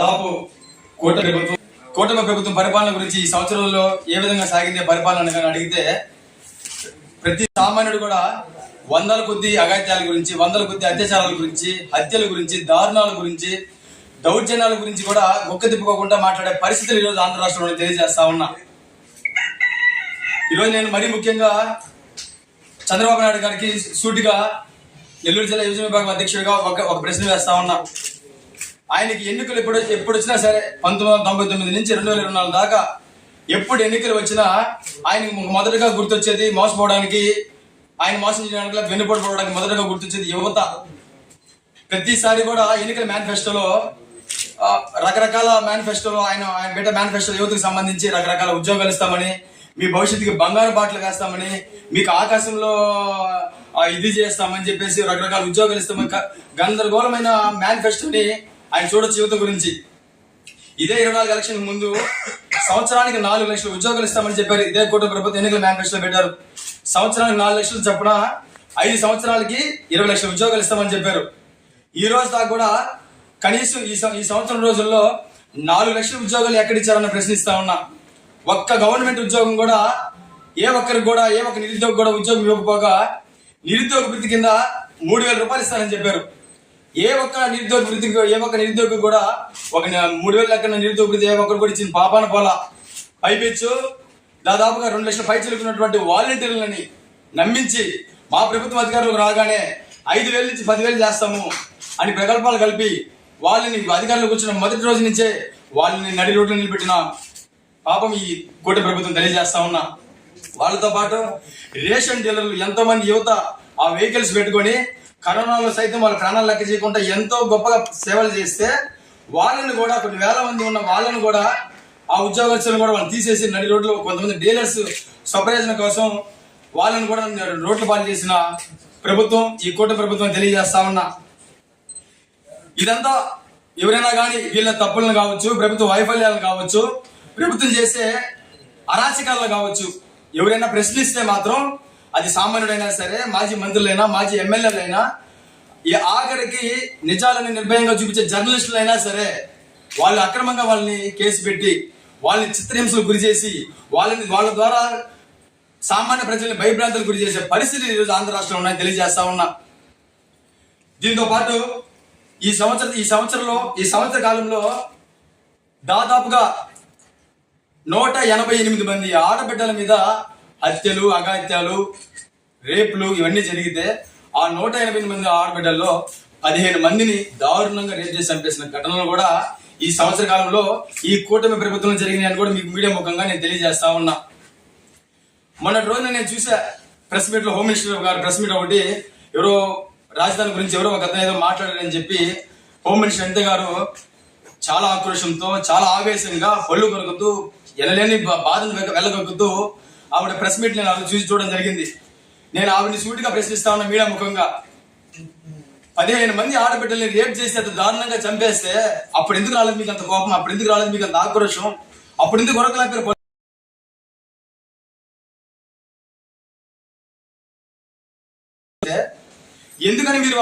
దాదాపు కూటమి ప్రభుత్వం కూటమి ప్రభుత్వం పరిపాలన గురించి ఈ సంవత్సరంలో ఏ విధంగా సాగిందే పరిపాలన కానీ అడిగితే ప్రతి సామాన్యుడు కూడా వందల కొద్ది అగాత్యాల గురించి వందల కొద్ది అత్యాచారాల గురించి హత్యల గురించి దారుణాల గురించి దౌర్జన్యాల గురించి కూడా మొక్క తిప్పుకోకుండా మాట్లాడే పరిస్థితులు ఈరోజు ఆంధ్ర రాష్ట్రంలో తెలియజేస్తా ఉన్నా. ఈరోజు నేను మరీ ముఖ్యంగా చంద్రబాబు నాయుడు గారికి సూటిగా నెల్లూరు జిల్లా యువజన విభాగం అధ్యక్షుడిగా ఒక ఒక ప్రశ్న వేస్తా ఉన్నా. ఆయనకి ఎన్నికలు ఎప్పుడు ఎప్పుడు వచ్చినా సరే పంతొమ్మిది వందల తొంభై తొమ్మిది నుంచి రెండు వేల ఇరవై నాలుగు దాకా ఎప్పుడు ఎన్నికలు వచ్చినా ఆయనకి మొదటగా గుర్తొచ్చేది మోసపోవడానికి ఆయన మోసం చేయడానికి వెన్నుపోటు పోవడానికి మొదటగా గుర్తొచ్చేది యువత. ప్రతిసారి కూడా ఎన్నికల మేనిఫెస్టోలో రకరకాల మేనిఫెస్టోలో ఆయన ఆయన పెట్టే మేనిఫెస్టో యువతకు సంబంధించి రకరకాల ఉద్యోగాలు ఇస్తామని మీ భవిష్యత్తుకి బంగారు బాటలు వేస్తామని మీకు ఆకాశంలో ఇది చేస్తామని చెప్పేసి రకరకాల ఉద్యోగాలు ఇస్తామని గందరగోళమైన మేనిఫెస్టోని ఆయన చూడొచ్చు యువత గురించి. ఇదే ఇరవై నాలుగు ఎలక్షన్ ముందు సంవత్సరానికి నాలుగు లక్షల ఉద్యోగాలు ఇస్తామని చెప్పారు. ఇదే కూటమి ప్రభుత్వం ఎన్నికల మేనిఫెస్టో పెట్టారు. సంవత్సరానికి నాలుగు లక్షలు చొప్పున ఐదు సంవత్సరాలకి ఇరవై లక్షల ఉద్యోగాలు ఇస్తామని చెప్పారు. ఈ రోజు దాకా కూడా కనీసం ఈ ఈ సంవత్సరం రోజుల్లో నాలుగు లక్షల ఉద్యోగాలు ఎక్కడిచ్చారన్న ప్రశ్నిస్తా ఉన్నా. ఒక్క గవర్నమెంట్ ఉద్యోగం కూడా ఏ ఒక్కరికి కూడా ఏ ఒక్క నిరుద్యోగ కూడా ఉద్యోగం ఇవ్వకపోగా నిరుద్యోగ వృత్తి కింద మూడు వేల రూపాయలు ఇస్తానని చెప్పారు. ఏ ఒక్క నిరుద్యోగ వృద్ధికి ఏ ఒక్క నిరుద్యోగి కూడా ఒక మూడు వేల లెక్కన నిరుద్యోగ వృత్తి ఏ ఒక్కరు కూడా ఇచ్చింది పాపాన పోలా. పైపెచ్చు దాదాపుగా రెండు లక్షల పై చిలుకున్నటువంటి వాలంటీర్లని నమ్మించి మా ప్రభుత్వం అధికారులకు రాగానే ఐదు వేల నుంచి పదివేలు చేస్తాము అని ప్రకల్పాలు కలిపి వాళ్ళని అధికారులకు వచ్చిన మొదటి రోజు నుంచే వాళ్ళని నడి రోడ్లు నిలబెట్టిన పాపం ఈ కోటి ప్రభుత్వం తెలియజేస్తా ఉన్నా. వాళ్ళతో పాటు రేషన్ డీలర్లు ఎంతోమంది యువత ఆ వెహికల్స్ పెట్టుకొని కరోనాలో సైతం వాళ్ళ ప్రాణాలు లెక్క చేయకుండా ఎంతో గొప్పగా సేవలు చేస్తే వాళ్ళని కూడా కొన్ని వేల మంది ఉన్న వాళ్ళని కూడా ఆ ఉద్యోగస్తులను కూడా వాళ్ళు తీసేసి నడి రోడ్లు కొంతమంది డీలర్స్ స్వప్రయోజనం కోసం వాళ్ళని కూడా రోడ్లు పాలు చేసిన ప్రభుత్వం ఈ కూట ప్రభుత్వం తెలియజేస్తా ఉన్నా. ఇదంతా ఎవరైనా కానీ వీళ్ళ తప్పులను కావచ్చు ప్రభుత్వ వైఫల్యాలను కావచ్చు ప్రభుత్వం చేసే అరాచకాలను కావచ్చు ఎవరైనా ప్రశ్నిస్తే మాత్రం అది సామాన్యుడైనా సరే మాజీ మంత్రులైనా మాజీ ఎమ్మెల్యేలైనా ఈ ఆఖరికి నిజాలని నిర్భయంగా చూపించే జర్నలిస్టులైనా సరే వాళ్ళు అక్రమంగా వాళ్ళని కేసు పెట్టి వాళ్ళని చిత్రహింసలకు గురి చేసి వాళ్ళని వాళ్ళ ద్వారా సామాన్య ప్రజల్ని భయభ్రాంతులకు గురి చేసే పరిస్థితి ఈరోజు ఆంధ్ర రాష్ట్రంలో ఉన్నాయని తెలియజేస్తా ఉన్నా. దీంతో పాటు ఈ సంవత్సరం ఈ సంవత్సరంలో ఈ సంవత్సర కాలంలో దాదాపుగా నూట ఎనభై ఎనిమిది మంది ఆడబిడ్డల మీద హత్యలు అగాత్యాలు రేపులు ఇవన్నీ జరిగితే ఆ నూట ఎనభై ఎనిమిది మంది ఆడబిడ్డల్లో పదిహేను మందిని దారుణంగా రేపు చేసి చంపేసిన ఘటనలు కూడా ఈ సంవత్సర కాలంలో ఈ కూటమి ప్రభుత్వం జరిగినాయని కూడా మీకు మీడియా ముఖంగా నేను తెలియజేస్తా ఉన్నా. మొన్నటి రోజున నేను చూసా ప్రెస్ మీట్లో హోమ్ మినిస్టర్ గారు ప్రెస్ మీట్ ఒకటి ఎవరో రాజధాని గురించి ఎవరో ఒక అతను ఏదో మాట్లాడారని చెప్పి హోమ్ మినిస్టర్ అంతే గారు చాలా ఆక్రోషంతో చాలా ఆవేశంగా పళ్ళు కొరుకుతూ ఎనలేని బా- బాధను వెళ్ళగొక్కుతూ ఆవిడ ప్రెస్ మీట్ నేను ఆవిడ చూసి చూడడం జరిగింది. నేను ఆవిడని సూటిగా ప్రశ్నిస్తా ఉన్నా మీడియా ముఖంగా. పదిహేను మంది ఆడబిడ్డల్ని రేప్ చేసి అంత దారుణంగా చంపేస్తే అప్పుడు ఎందుకు రాలేదు మీకు అంత కోపం? అప్పుడు ఎందుకు రాలేదు మీకు అంత ఆక్రోషం? అప్పుడు ఎందుకు కొరకలేపారు ఎందుకని మీరు